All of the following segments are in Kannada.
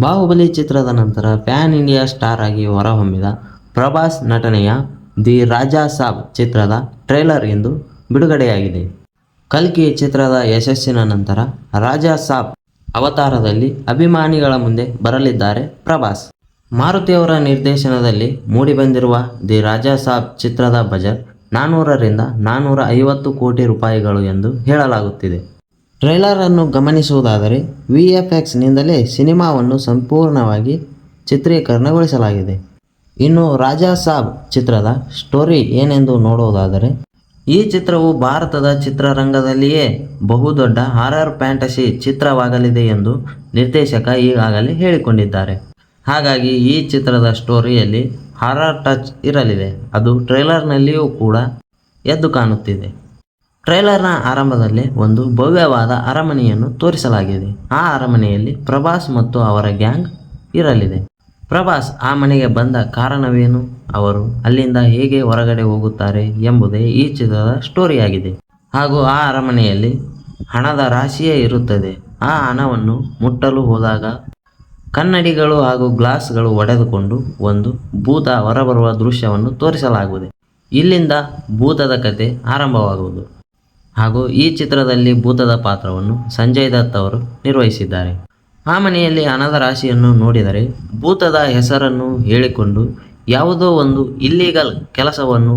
ಬಾಹುಬಲಿ ಚಿತ್ರದ ನಂತರ ಪ್ಯಾನ್ ಇಂಡಿಯಾ ಸ್ಟಾರ್ ಆಗಿ ಹೊರಹೊಮ್ಮಿದ ಪ್ರಭಾಸ್ ನಟನೆಯ ದಿ ರಾಜಾ ಸಾಬ್ ಚಿತ್ರದ ಟ್ರೇಲರ್ ಇಂದು ಬಿಡುಗಡೆಯಾಗಿದೆ. ಕಲ್ಕಿ ಚಿತ್ರದ ಯಶಸ್ಸಿನ ನಂತರ ರಾಜಾ ಸಾಬ್ ಅವತಾರದಲ್ಲಿ ಅಭಿಮಾನಿಗಳ ಮುಂದೆ ಬರಲಿದ್ದಾರೆ ಪ್ರಭಾಸ್. ಮಾರುತಿಯವರ ನಿರ್ದೇಶನದಲ್ಲಿ ಮೂಡಿಬಂದಿರುವ ದಿ ರಾಜಾ ಸಾಬ್ ಚಿತ್ರದ ಬಜೆಟ್ ನಾನ್ನೂರರಿಂದ ನಾನ್ನೂರ ಐವತ್ತು ಕೋಟಿ ರೂಪಾಯಿಗಳು ಎಂದು ಹೇಳಲಾಗುತ್ತಿದೆ. ಟ್ರೈಲರ್ ಅನ್ನು ಗಮನಿಸುವುದಾದರೆ ವಿ ಎಫ್ ಎಕ್ಸ್ನಿಂದಲೇ ಸಿನಿಮಾವನ್ನು ಸಂಪೂರ್ಣವಾಗಿ ಚಿತ್ರೀಕರಣಗೊಳಿಸಲಾಗಿದೆ. ಇನ್ನು ರಾಜಾ ಸಾಬ್ ಚಿತ್ರದ ಸ್ಟೋರಿ ಏನೆಂದು ನೋಡುವುದಾದರೆ, ಈ ಚಿತ್ರವು ಭಾರತದ ಚಿತ್ರರಂಗದಲ್ಲಿಯೇ ಬಹುದೊಡ್ಡ ಹಾರರ್ ಫ್ಯಾಂಟಸಿ ಚಿತ್ರವಾಗಲಿದೆ ಎಂದು ನಿರ್ದೇಶಕ ಈಗಾಗಲೇ ಹೇಳಿಕೊಂಡಿದ್ದಾರೆ. ಹಾಗಾಗಿ ಈ ಚಿತ್ರದ ಸ್ಟೋರಿಯಲ್ಲಿ ಹಾರರ್ ಟಚ್ ಇರಲಿದೆ. ಅದು ಟ್ರೈಲರ್ನಲ್ಲಿಯೂ ಕೂಡ ಎದ್ದು ಕಾಣುತ್ತಿದೆ. ಟ್ರೈಲರ್ನ ಆರಂಭದಲ್ಲಿ ಒಂದು ಭವ್ಯವಾದ ಅರಮನೆಯನ್ನು ತೋರಿಸಲಾಗಿದೆ. ಆ ಅರಮನೆಯಲ್ಲಿ ಪ್ರಭಾಸ್ ಮತ್ತು ಅವರ ಗ್ಯಾಂಗ್ ಇರಲಿದೆ. ಪ್ರಭಾಸ್ ಆ ಮನೆಗೆ ಬಂದ ಕಾರಣವೇನು? ಅವರು ಅಲ್ಲಿಂದ ಹೇಗೆ ಹೊರಗಡೆ ಹೋಗುತ್ತಾರೆ ಎಂಬುದೇ ಈ ಚಿತ್ರದ ಸ್ಟೋರಿಯಾಗಿದೆ. ಹಾಗೂ ಆ ಅರಮನೆಯಲ್ಲಿ ಹಣದ ರಾಶಿಯೇ ಇರುತ್ತದೆ. ಆ ಹಣವನ್ನು ಮುಟ್ಟಲು ಹೋದಾಗ ಕನ್ನಡಿಗಳು ಹಾಗೂ ಗ್ಲಾಸ್ಗಳು ಒಡೆದುಕೊಂಡು ಒಂದು ಭೂತ ಹೊರಬರುವ ದೃಶ್ಯವನ್ನು ತೋರಿಸಲಾಗುವುದು. ಇಲ್ಲಿಂದ ಭೂತದ ಕತೆ ಆರಂಭವಾಗುವುದು. ಹಾಗೂ ಈ ಚಿತ್ರದಲ್ಲಿ ಭೂತದ ಪಾತ್ರವನ್ನು ಸಂಜಯ್ ದತ್ ಅವರು ನಿರ್ವಹಿಸಿದ್ದಾರೆ. ಆ ಮನೆಯಲ್ಲಿ ಹಣದ ರಾಶಿಯನ್ನು ನೋಡಿದರೆ ಭೂತದ ಹೆಸರನ್ನು ಹೇಳಿಕೊಂಡು ಯಾವುದೋ ಒಂದು ಇಲ್ಲೀಗಲ್ ಕೆಲಸವನ್ನು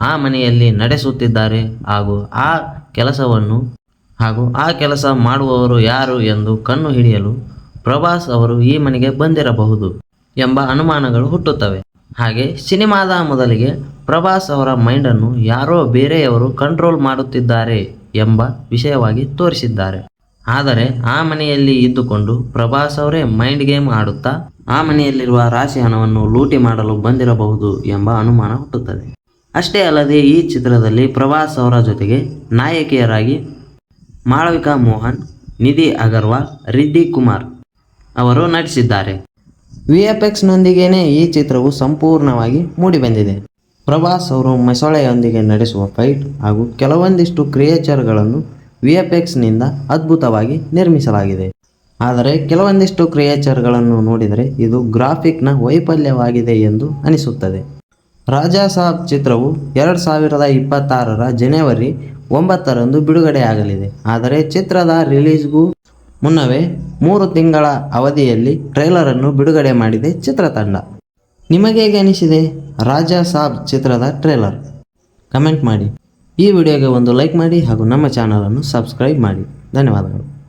ಆ ಮನೆಯಲ್ಲಿ ನಡೆಸುತ್ತಿದ್ದಾರೆ ಹಾಗೂ ಆ ಕೆಲಸವನ್ನು ಹಾಗೂ ಆ ಕೆಲಸ ಮಾಡುವವರು ಯಾರು ಎಂದು ಕಣ್ಣು ಹಿಡಿಯಲು ಪ್ರಭಾಸ್ ಅವರು ಈ ಮನೆಗೆ ಬಂದಿರಬಹುದು ಎಂಬ ಅನುಮಾನಗಳು ಹುಟ್ಟುತ್ತವೆ. ಹಾಗೆ ಸಿನಿಮಾದ ಮೊದಲಿಗೆ ಪ್ರಭಾಸ್ ಅವರ ಮೈಂಡನ್ನು ಯಾರೋ ಬೇರೆಯವರು ಕಂಟ್ರೋಲ್ ಮಾಡುತ್ತಿದ್ದಾರೆ ಎಂಬ ವಿಷಯವಾಗಿ ತೋರಿಸಿದ್ದಾರೆ. ಆದರೆ ಆ ಮನೆಯಲ್ಲಿ ಇದ್ದುಕೊಂಡು ಪ್ರಭಾಸ್ ಅವರೇ ಮೈಂಡ್ ಗೇಮ್ ಆಡುತ್ತಾ ಆ ಮನೆಯಲ್ಲಿರುವ ರಾಶಿ ಹಣವನ್ನು ಲೂಟಿ ಮಾಡಲು ಬಂದಿರಬಹುದು ಎಂಬ ಅನುಮಾನ ಹುಟ್ಟುತ್ತದೆ. ಅಷ್ಟೇ ಅಲ್ಲದೆ ಈ ಚಿತ್ರದಲ್ಲಿ ಪ್ರಭಾಸ್ ಅವರ ಜೊತೆಗೆ ನಾಯಕಿಯರಾಗಿ ಮಾಳವಿಕಾ ಮೋಹನ್, ನಿಧಿ ಅಗರ್ವಾಲ್, ರಿದ್ದಿ ಕುಮಾರ್ ಅವರು ನಟಿಸಿದ್ದಾರೆ. ವಿ ಎಫ್ ಈ ಚಿತ್ರವು ಸಂಪೂರ್ಣವಾಗಿ ಮೂಡಿಬಂದಿದೆ. ಪ್ರಭಾಸ್ ಅವರು ಮೊಸಳೆಯೊಂದಿಗೆ ನಡೆಸುವ ಫೈಟ್ ಹಾಗೂ ಕೆಲವೊಂದಿಷ್ಟು ಕ್ರಿಯೇಚರ್ಗಳನ್ನು ವಿ ಎಫ್ ಎಕ್ಸ್ನಿಂದ ಅದ್ಭುತವಾಗಿ ನಿರ್ಮಿಸಲಾಗಿದೆ. ಆದರೆ ಕೆಲವೊಂದಿಷ್ಟು ಕ್ರಿಯೇಚರ್ಗಳನ್ನು ನೋಡಿದರೆ ಇದು ಗ್ರಾಫಿಕ್ನ ವೈಫಲ್ಯವಾಗಿದೆ ಎಂದು ಅನಿಸುತ್ತದೆ. ರಾಜಾ ಸಾಬ್ ಚಿತ್ರವು ಎರಡು ಸಾವಿರದ ಇಪ್ಪತ್ತಾರರ ಜನವರಿ ಒಂಬತ್ತರಂದು ಬಿಡುಗಡೆಯಾಗಲಿದೆ. ಆದರೆ ಚಿತ್ರದ ರಿಲೀಸ್ಗೂ ಮುನ್ನವೇ ಮೂರು ತಿಂಗಳ ಅವಧಿಯಲ್ಲಿ ಟ್ರೈಲರನ್ನು ಬಿಡುಗಡೆ ಮಾಡಿದೆ ಚಿತ್ರತಂಡ. ನಿಮಗೆ ಹೇಗೆ ಅನಿಸಿದೆ? ರಾಜಾ ಸಾಬ್ ಚಿತ್ರದ ಟ್ರೇಲರ್ ಕಮೆಂಟ್ ಮಾಡಿ. ಈ ವಿಡಿಯೋಗೆ ಒಂದು ಲೈಕ್ ಮಾಡಿ ಹಾಗೂ ನಮ್ಮ ಚಾನಲನ್ನು ಸಬ್ಸ್ಕ್ರೈಬ್ ಮಾಡಿ. ಧನ್ಯವಾದಗಳು.